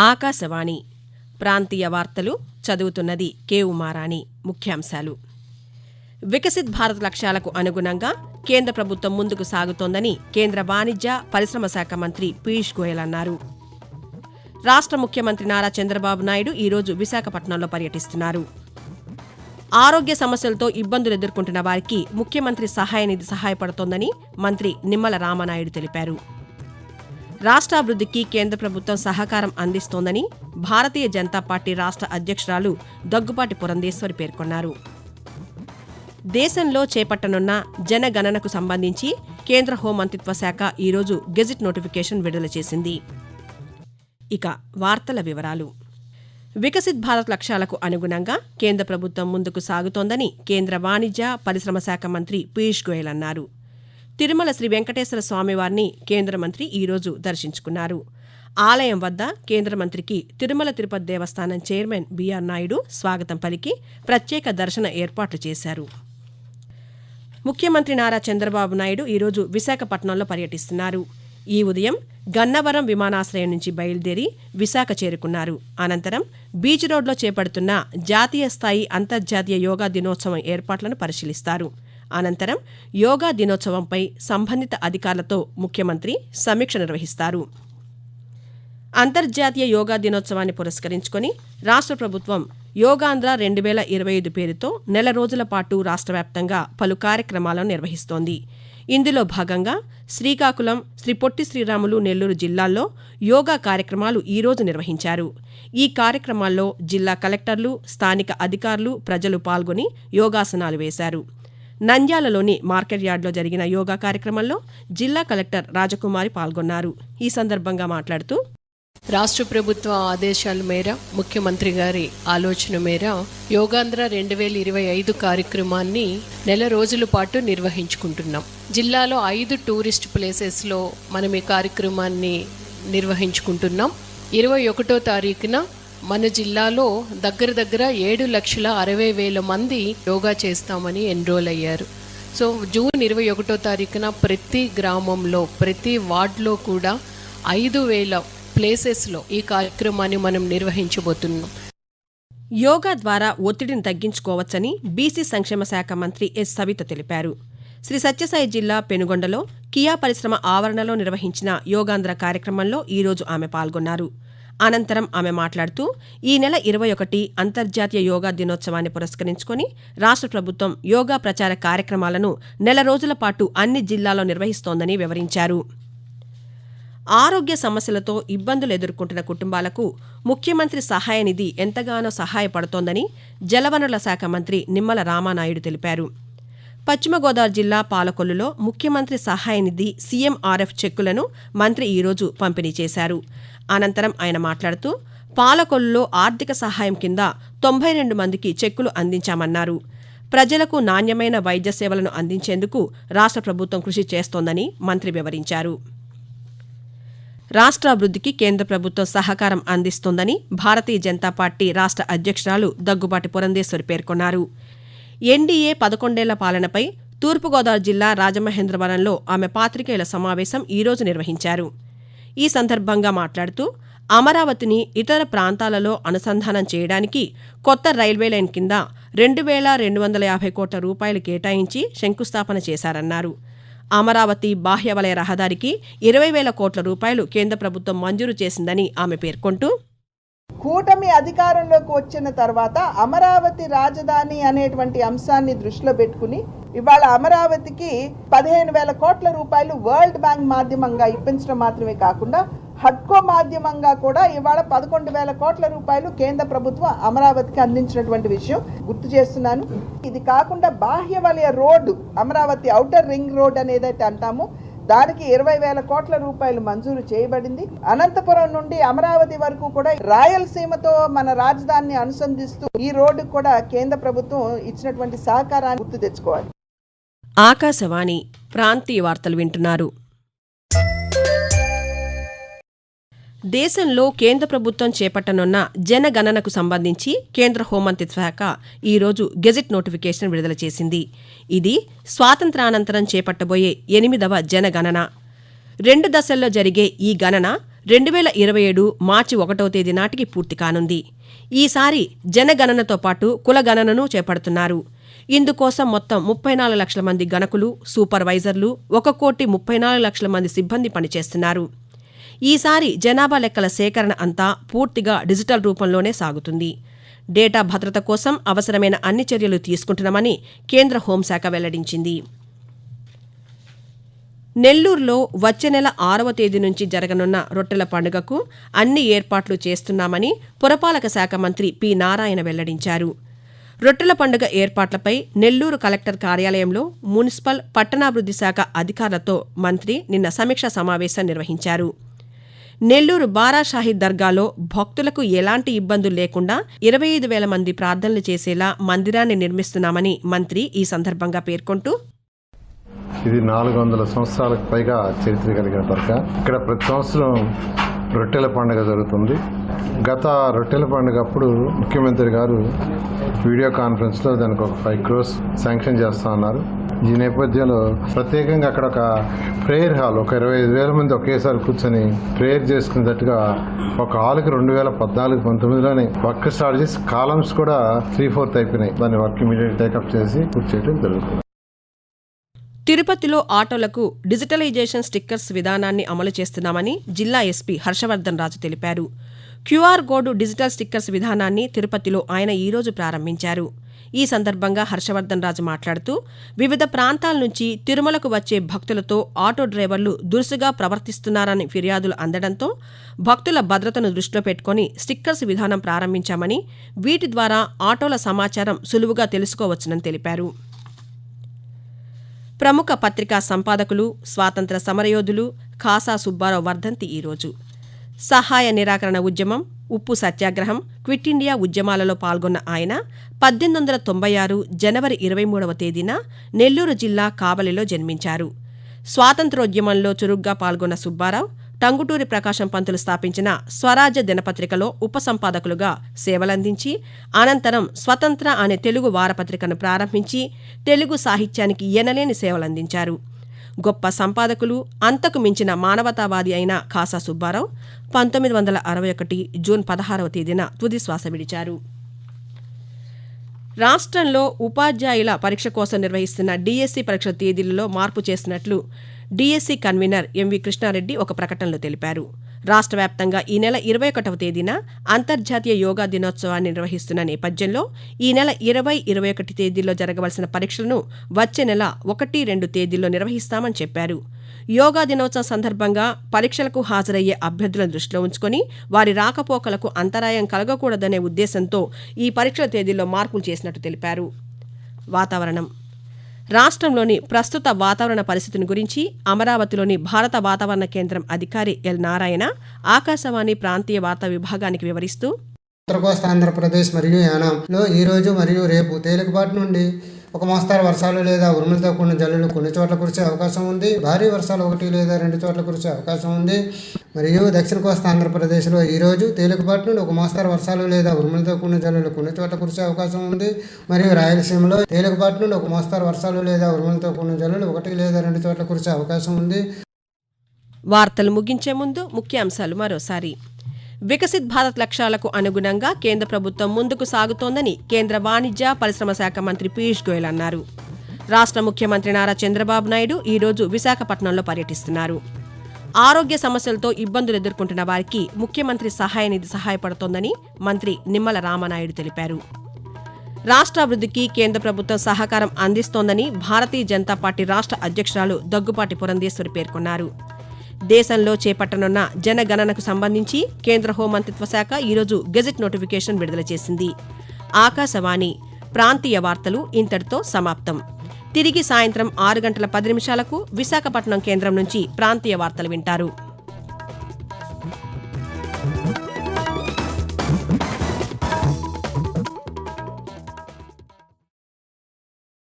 ఆకాశవాణి. ప్రాంతీయ వార్తలు చదువుతున్నది కే ఉమారాణి. ముఖ్యాంశాలు. వికసిత్ భారత్ లక్ష్యాలకు అనుగుణంగా కేంద్ర ప్రభుత్వం ముందుకు సాగుతోందని కేంద్ర వాణిజ్య పరిశ్రమ శాఖ మంత్రి పీయూష్ గోయల్ అన్నారు. రాష్ట్ర ముఖ్యమంత్రి నారా చంద్రబాబు నాయుడు ఈరోజు విశాఖపట్నంలో పర్యటిస్తున్నారు. ఆరోగ్య సమస్యలతో ఇబ్బందులు ఎదుర్కొంటున్న వారికి ముఖ్యమంత్రి సహాయ నిధి సహాయపడుతోందని మంత్రి నిమ్మల రామనాయుడు తెలిపారు. రాష్ట్రాభివృద్ధికి కేంద్ర ప్రభుత్వం సహకారం అందిస్తోందని భారతీయ జనతా పార్టీ రాష్ట్ర అధ్యక్షురాలు దగ్గుపాటి పురంధేశ్వరి పేర్కొన్నారు. దేశంలో చేపట్టనున్న జనగణనకు సంబంధించి కేంద్ర హోంమంత్రిత్వ శాఖ ఈరోజు గెజిట్ నోటిఫికేషన్ విడుదల చేసింది. ఇక వార్తల వివరాలు. వికసిత్ భారత్ లక్ష్యాలకు అనుగుణంగా కేంద్ర ప్రభుత్వం ముందుకు సాగుతోందని కేంద్ర వాణిజ్య పరిశ్రమ శాఖ మంత్రి పీయూష్ గోయల్ అన్నారు. తిరుమల శ్రీ వెంకటేశ్వర స్వామివారిని కేంద్ర మంత్రి ఈరోజు దర్శించుకున్నారు. ఆలయం వద్ద కేంద్ర మంత్రికి తిరుమల తిరుపతి దేవస్థానం చైర్మన్ బీఆర్ నాయుడు స్వాగతం పలికి ప్రత్యేక దర్శన ఏర్పాట్లు చేశారు. ముఖ్యమంత్రి నారా చంద్రబాబు నాయుడు ఈరోజు విశాఖపట్నంలో పర్యటిస్తున్నారు. ఈ ఉదయం గన్నవరం విమానాశ్రయం నుంచి బయలుదేరి విశాఖ చేరుకున్నారు. అనంతరం బీచ్ రోడ్లో చేపడుతున్న జాతీయ స్థాయి అంతర్జాతీయ యోగా దినోత్సవం ఏర్పాట్లను పరిశీలిస్తారు. అనంతరం యోగా దినోత్సవంపై సంబంధిత అధికారులతో ముఖ్యమంత్రి సమీక్ష నిర్వహిస్తారు. అంతర్జాతీయ యోగా దినోత్సవాన్ని పురస్కరించుకొని రాష్ట్ర ప్రభుత్వం యోగాంధ్ర రెండు వేల ఇరవై ఐదు పేరుతో నెల రోజుల పాటు రాష్ట్ర వ్యాప్తంగా పలు కార్యక్రమాలను నిర్వహిస్తోంది. ఇందులో భాగంగా శ్రీకాకుళం శ్రీ పొట్టి శ్రీరాములు నెల్లూరు జిల్లాల్లో యోగా కార్యక్రమాలు ఈరోజు నిర్వహించారు. ఈ కార్యక్రమాల్లో జిల్లా కలెక్టర్లు స్థానిక అధికారులు ప్రజలు పాల్గొని యోగాసనాలు వేశారు. నంద్యాలలోని మార్కెట్ యార్డ్లో జరిగిన యోగా కార్యక్రమంలో జిల్లా కలెక్టర్ రాజకుమారి పాల్గొన్నారు. ఈ సందర్భంగా మాట్లాడుతూ రాష్ట్ర ప్రభుత్వ ఆదేశాల మేర ముఖ్యమంత్రి గారి ఆలోచన మేర యోగాంధ్ర రెండు వేల ఇరవై ఐదు కార్యక్రమాన్ని నెల రోజుల పాటు నిర్వహించుకుంటున్నాం. జిల్లాలో ఐదు టూరిస్ట్ ప్లేసెస్లో మనం ఈ కార్యక్రమాన్ని నిర్వహించుకుంటున్నాం. ఇరవై ఒకటో తారీఖున మన జిల్లాలో దగ్గర దగ్గర ఏడు లక్షల అరవై వేల మంది యోగా చేస్తామని ఎన్రోల్ అయ్యారు. సో జూన్ ఇరవై ఒకటో తారీఖున ప్రతి గ్రామంలో ప్రతి వార్డులో కూడా ఐదు వేల ప్లేసెస్లో ఈ కార్యక్రమాన్ని మనం నిర్వహించబోతున్నాం. యోగా ద్వారా ఒత్తిడిని తగ్గించుకోవచ్చని బీసీ సంక్షేమ శాఖ మంత్రి ఎస్ సవిత తెలిపారు. శ్రీ సత్యసాయి జిల్లా పెనుగొండలో కియా పరిశ్రమ ఆవరణలో నిర్వహించిన యోగాంధ్ర కార్యక్రమంలో ఈరోజు ఆమె పాల్గొన్నారు. అనంతరం ఆమె మాట్లాడుతూ ఈ నెల ఇరవై ఒకటి అంతర్జాతీయ యోగా దినోత్సవాన్ని పురస్కరించుకొని రాష్ట్ర ప్రభుత్వం యోగా ప్రచార కార్యక్రమాలను నెల రోజుల పాటు అన్ని జిల్లాల్లో నిర్వహిస్తోందని వివరించారు. ఆరోగ్య సమస్యలతో ఇబ్బందులు ఎదుర్కొంటున్న కుటుంబాలకు ముఖ్యమంత్రి సహాయ నిధి ఎంతగానో సహాయపడుతోందని జలవనరుల శాఖ మంత్రి నిమ్మల రామానాయుడు తెలిపారు. పశ్చిమ గోదావరి జిల్లా పాలకొల్లులో ముఖ్యమంత్రి సహాయ నిధి సీఎంఆర్ఎఫ్ చెక్కులను మంత్రి ఈరోజు పంపిణీ చేశారు. అనంతరం ఆయన మాట్లాడుతూ పాలకొల్లులో ఆర్థిక సహాయం కింద తొంభై రెండు మందికి చెక్కులు అందించామన్నారు. ప్రజలకు నాణ్యమైన వైద్య సేవలను అందించేందుకు రాష్ట్ర ప్రభుత్వం కృషి చేస్తోందని మంత్రి వివరించారు. రాష్ట్రాభివృద్ధికి కేంద్ర ప్రభుత్వం సహకారం అందిస్తోందని భారతీయ జనతా పార్టీ రాష్ట్ర అధ్యక్షురాలు దగ్గుబాటి పురంధేశ్వరి పేర్కొన్నారు. ఎన్డీఏ పదకొండేళ్ళ పాలనపై తూర్పుగోదావరి జిల్లా రాజమహేంద్రవరంలో ఆమె పాత్రికేయుల సమావేశం ఈరోజు నిర్వహించారు. ఈ సందర్భంగా మాట్లాడుతూ అమరావతిని ఇతర ప్రాంతాలలో అనుసంధానం చేయడానికి కొత్త రైల్వే లైన్ కింద రెండు వేల రెండు వందల యాభై కోట్ల రూపాయలు కేటాయించి శంకుస్థాపన చేశారన్నారు. అమరావతి బాహ్యవలయ రహదారికి ఇరవై వేల కోట్ల రూపాయలు కేంద్ర ప్రభుత్వం మంజూరు చేసిందని ఆమె పేర్కొంటూ కూటమి అధికారంలోకి వచ్చిన తర్వాత అమరావతి రాజధాని అనేటువంటి అంశాన్ని దృష్టిలో పెట్టుకుని ఇవాళ అమరావతికి పదిహేను వేల కోట్ల రూపాయలు వరల్డ్ బ్యాంక్ మాధ్యమంగా ఇప్పించడం మాత్రమే కాకుండా హడ్కో మాధ్యమంగా కూడా ఇవాళ పదకొండు వేల కోట్ల రూపాయలు కేంద్ర ప్రభుత్వం అమరావతికి అందించినటువంటి విషయం గుర్తు చేస్తున్నాను. ఇది కాకుండా బాహ్య వలయ రోడ్డు అమరావతి ఔటర్ రింగ్ రోడ్ అనేదైతే అంటాము దానికి ఇరవై వేల కోట్ల రూపాయలు మంజూరు చేయబడింది. అనంతపురం నుండి అమరావతి వరకు కూడా రాయలసీమతో మన రాజధానిని అనుసంధిస్తూ ఈ రోడ్డు కూడా కేంద్ర ప్రభుత్వం ఇచ్చినటువంటి సహకారాన్ని గుర్తు తెచ్చుకోవాలి. ఆకాశవాణి ప్రాంతీయ వార్తలు వింటున్నారు. దేశంలో కేంద్ర ప్రభుత్వం చేపట్టనున్న జనగణనకు సంబంధించి కేంద్ర హోంమంత్రి శాఖ ఈరోజు గెజిట్ నోటిఫికేషన్ విడుదల చేసింది. ఇది స్వాతంత్రానంతరం చేపట్టబోయే ఎనిమిదవ జనగణన. రెండు దశల్లో జరిగే ఈ గణన రెండు వేల ఇరవై ఏడు మార్చి ఒకటవ తేదీ నాటికి పూర్తి కానుంది. ఈసారి జనగణనతో పాటు కులగణనను చేపడుతున్నారు. ఇందుకోసం మొత్తం ముప్పై నాలుగు లక్షల మంది గణకులు సూపర్వైజర్లు ఒక కోటి ముప్పై నాలుగు లక్షల మంది సిబ్బంది పనిచేస్తున్నారు. ఈసారి జనాభా లెక్కల సేకరణ అంతా పూర్తిగా డిజిటల్ రూపంలోనే సాగుతుంది. డేటా భద్రత కోసం అవసరమైన అన్ని చర్యలు తీసుకుంటున్నామని కేంద్ర హోంశాఖ వెల్లడించింది. నెల్లూరులో వచ్చే నెల ఆరవ తేదీ నుంచి జరగనున్న రొట్టెల పండుగకు అన్ని ఏర్పాట్లు చేస్తున్నామని పురపాలక శాఖ మంత్రి పి నారాయణ వెల్లడించారు. రొట్టెల పండుగ ఏర్పాట్లపై నెల్లూరు కలెక్టర్ కార్యాలయంలో మున్సిపల్ పట్టణాభివృద్ధి శాఖ అధికారులతో మంత్రి నిన్న సమీక్షా సమావేశం నిర్వహించారు. నెల్లూరు బారాషాహిద్ దర్గాలో భక్తులకు ఎలాంటి ఇబ్బందులు లేకుండా ఇరవై ఐదు వేల మంది ప్రార్థనలు చేసేలా మందిరాన్ని నిర్మిస్తున్నామని మంత్రి ఈ సందర్భంగా పేర్కొంటూ ఇది నాలుగు వందల సంవత్సరాలకు పైగా చరిత్ర కలిగిన దర్గా ఇక్కడ ప్రతి సంవత్సరం రొట్టెల పండుగ జరుగుతుంది. గత రొట్టెల పండుగ అప్పుడు ముఖ్యమంత్రి గారు వీడియో కాన్ఫరెన్స్లో దానికి ఒక ఫైవ్ క్రోస్ శాంక్షన్ చేస్తా ఉన్నారు ఈ నేపథ్యంలో ప్రత్యేకంగా అక్కడ ఒక ప్రేయర్ హాల్ ఒక ఇరవై ఐదు వేల మంది ఒకేసారి కూర్చొని ప్రేయర్ చేసుకునేటట్టుగా ఒక హాల్కి రెండు వేల పద్నాలుగు పంతొమ్మిదిలోనే వర్క్ స్టార్ట్ చేసి కాలమ్స్ కూడా త్రీ ఫోర్త్ అయిపోయినాయి. దాన్ని వర్క్ ఇమీడియట్ టేకప్ చేసి కూర్చేయడం జరుగుతుంది. తిరుపతిలో ఆటోలకు డిజిటలైజేషన్ స్టిక్కర్స్ విధానాన్ని అమలు చేస్తున్నామని జిల్లా ఎస్పీ హర్షవర్ధన్ రాజు తెలిపారు. క్యూఆర్ కోడ్ డిజిటల్ స్టిక్కర్స్ విధానాన్ని తిరుపతిలో ఆయన ఈరోజు ప్రారంభించారు. ఈ సందర్భంగా హర్షవర్ధన్ రాజు మాట్లాడుతూ వివిధ ప్రాంతాల నుంచి తిరుమలకు వచ్చే భక్తులతో ఆటో డ్రైవర్లు దురుసుగా ప్రవర్తిస్తున్నారని ఫిర్యాదులు అందడంతో భక్తుల భద్రతను దృష్టిలో పెట్టుకుని స్టిక్కర్స్ విధానం ప్రారంభించామని వీటి ద్వారా ఆటోల సమాచారం సులువుగా తెలుసుకోవచ్చునని తెలిపారు. ప్రముఖ పత్రికా సంపాదకులు స్వాతంత్ర సమరయోధులు ఖాసా సుబ్బారావు వర్ధంతి ఈరోజు సహాయ నిరాకరణ ఉద్యమం ఉప్పు సత్యాగ్రహం క్విట్ ఇండియా ఉద్యమాలలో పాల్గొన్న ఆయన పద్దెనిమిది వందల తొంభై ఆరు జనవరి ఇరవై మూడవ తేదీన నెల్లూరు జిల్లా కావలిలో జన్మించారు. స్వాతంత్రోద్యమంలో చురుగ్గా పాల్గొన్న సుబ్బారావు టంగుటూరి ప్రకాశం పంతులు స్థాపించిన స్వరాజ్య దినపత్రికలో ఉపసంపాదకులుగా సేవలందించి అనంతరం స్వతంత్ర అనే తెలుగు వారపత్రికను ప్రారంభించి తెలుగు సాహిత్యానికి ఎనలేని సేవలందించారు. గొప్ప సంపాదకులు అంతకు మించిన మానవతావాది అయిన ఖాసా సుబ్బారావు పంతొమ్మిది వందల అరవై ఒకటి జూన్ పదహారవ తేదీన తుది శ్వాస విడిచారు. రాష్ట్రంలో ఉపాధ్యాయుల పరీక్ష కోసం నిర్వహిస్తున్న డీఎస్సీ పరీక్ష తేదీలలో మార్పు చేసినట్లు డీఎస్సీ కన్వీనర్ ఎంవి కృష్ణారెడ్డి ఒక ప్రకటనలో తెలిపారు. రాష్ట్ర వ్యాప్తంగా ఈ నెల ఇరవై ఒకటవ తేదీన అంతర్జాతీయ యోగా దినోత్సవాన్ని నిర్వహిస్తున్న నేపథ్యంలో ఈ నెల ఇరవై ఇరవై ఒకటి తేదీల్లో జరగవలసిన పరీక్షలను వచ్చే నెల ఒకటి రెండు తేదీల్లో నిర్వహిస్తామని చెప్పారు. యోగా దినోత్సవం సందర్భంగా పరీక్షలకు హాజరయ్యే అభ్యర్థులను దృష్టిలో ఉంచుకొని వారి రాకపోకలకు అంతరాయం కలగకూడదనే ఉద్దేశంతో ఈ పరీక్షల తేదీల్లో మార్పులు చేసినట్టు తెలిపారు. వాతావరణం రాష్ట్రంలోని ప్రస్తుత వాతావరణ పరిస్థితిని గురించి అమరావతిలోని భారత వాతావరణ కేంద్రం అధికారి ఎల్ నారాయణ ఆకాశవాణి ప్రాంతీయ వార్తా విభాగానికి వివరిస్తూ ఉత్తర కోస్తా ఆంధ్రప్రదేశ్ మరియు యానాంలో ఈ రోజు మరియు రేపు తేలికపాటి నుండి ఒక మోస్తారు వర్షాలు లేదా ఉరుములతో కూడిన జల్లులు కొన్ని చోట్ల కురిసే అవకాశం ఉంది. భారీ వర్షాలు ఒకటి లేదా రెండు చోట్ల కురిసే అవకాశం ఉంది. మరియు దక్షిణ కోస్తా ఆంధ్రప్రదేశ్లో ఈరోజు రోజు తేలికపాటి నుండి ఒక మోస్తారు వర్షాలు లేదా ఉరుములతో కూడిన జల్లులు కొన్ని చోట్ల కురిసే అవకాశం ఉంది. మరియు రాయలసీమలో తేలికపాటి నుండి ఒక మోస్తారు వర్షాలు లేదా ఉరుములతో కూడిన జల్లులు ఒకటి లేదా రెండు చోట్ల కురిసే అవకాశం ఉంది. వార్తలు ముగించే ముందు ముఖ్యాంశాలు మరోసారి. వికసిత్ భారత్ లక్ష్యాలకు అనుగుణంగా కేంద్ర ప్రభుత్వం ముందుకు సాగుతోందని కేంద్ర వాణిజ్య పరిశ్రమ శాఖ మంత్రి పీయూష్ గోయల్ అన్నారు. రాష్ట్ర ముఖ్యమంత్రి నారా చంద్రబాబు నాయుడు ఈరోజు విశాఖపట్నంలో పర్యటిస్తున్నారు. ఆరోగ్య సమస్యలతో ఇబ్బందులు ఎదుర్కొంటున్న వారికి ముఖ్యమంత్రి సహాయ నిధి సహాయపడుతోందని మంత్రి నిమ్మల రామనాయుడు తెలిపారు. రాష్ట్రాభివృద్ధికి కేంద్ర ప్రభుత్వం సహకారం అందిస్తోందని భారతీయ జనతా పార్టీ రాష్ట్ర అధ్యక్షురాలు దగ్గుపాటి పురంధేశ్వరి పేర్కొన్నారు. దేశంలో చేపట్టనున్న జనగణనకు సంబంధించి కేంద్ర హోంమంత్రిత్వ శాఖ ఈరోజు గెజెట్ నోటిఫికేషన్ విడుదల చేసింది. ఆకాశవాణి ప్రాంతీయ వార్తలు ఇంతటితో సమాప్తం. తిరిగి సాయంత్రం ఆరు గంటల పది నిమిషాలకు విశాఖపట్నం కేంద్రం నుంచి ప్రాంతీయ వార్తలు వింటారు.